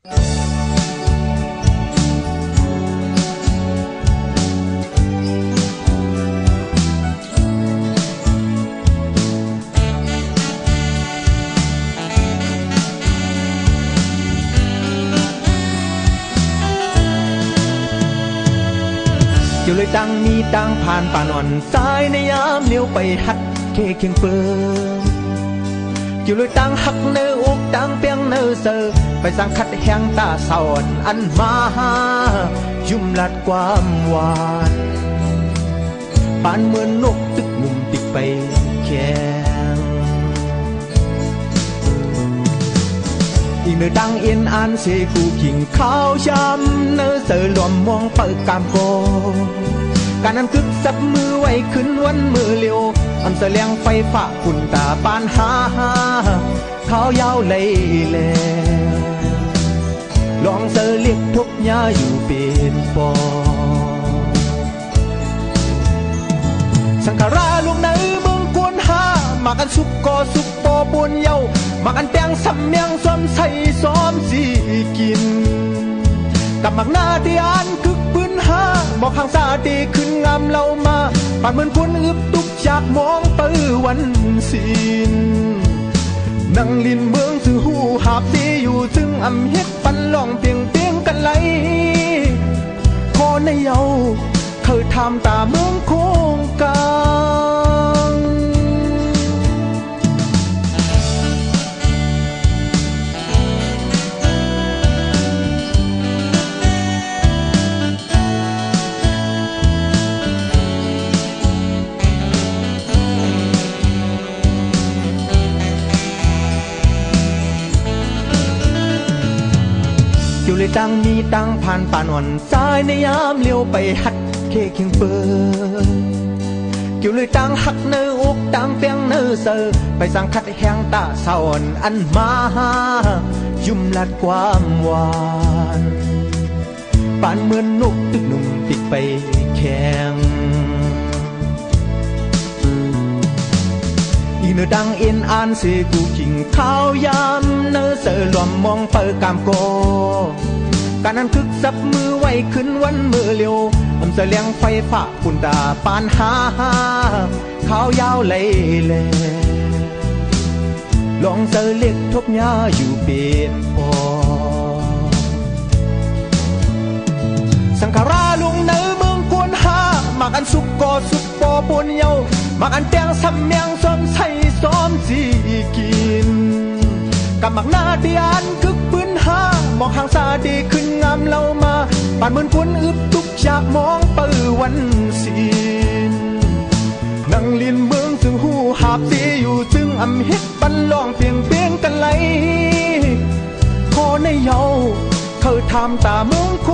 อยู่เลยตั้งมีตั้งผ่านป่านอ่อนสายในยามเลี้ยวไปหัดเคเคียงเปิงอยู่เลยตั้งหักเนื้ออกตั้งเปีย งเนื้อเซอไปสังคัดแหงตาสอนอันมายุ่มลัดความหวานปานเหมือนนกตึกหนุ่มติดไปแข็งอีเนื้อดังเอ็นอันเสกูกิ่งข้าวช้ำเนื้อเสือหลวมมองเปิดกามโกการนั้นคึกสับมือไว้ขึ้นวันมือเลียวอันเสลียงไฟฟ้าฝุ่นตาปานหา ข้าวยาวเลยแลลองเสือเรียกทุกยาอยู่เป็นปอสังขาราลวงในเมืองกวนหามากันสุกกอสุกปอปวนเยามากันแตงสำเนียงซ้อมใส่ซ้อมสีกินกับมักหน้าที่อ่านคึกปืนหาบอกข้างซาดีขึ้นงามเรามาปานเหมือนคนอึบตุกจากมองปือวันสิน นังลินเมืองสือหูหาบตีอยู่ซึ่งอำเฮ็ดปันลองเพียงเพียงกันไหลขอในเยาเธอทำตาเมืองโค ตังมีตังผ่านป่านอ่อนสายในยามเลี้ยวไปหัดเคเคียงเปิงอยู่เลยตังหักเนื้ออกตังเปียงเนื้อเซอไปสั่งคัดแหงตาสอนอันมายุ่มลัดความหวานป่านเหมือนนกตึกหนุ่มติดไปแข็ง เนื้อดังเอ็นอ่านเสกูกิ่งข้าวยำเนื้อเสือมมองเปิดกามโกการนั้นคึกสับมือไว้ขึ้น วันมือเลียวอำเสลียงไฟฟ้าปุ่นตาปานหาหาข้าวยาวเลยแลลองเสือเล็กทบยาอยู่เป็นพอสังขาราลุงเนื้อเมืองกวนหามากันสุกกอสุกปอปนเยา มากันแตงสำเมียงซ้อมใส่ซ้อมสีกินกับมักหน้าที่อ่านคึกปืนหามองหางซาดีขึ้นงามเรามาปานเหมือนคนอึบตุกจากมองปือวันสินนังลินเมืองซึ่งหูหาบดีอยู่ซึ่งอำเฮ็ดปันลองเพียงเพียงกันไหลขอในเยาเธอทำตาเมืองโค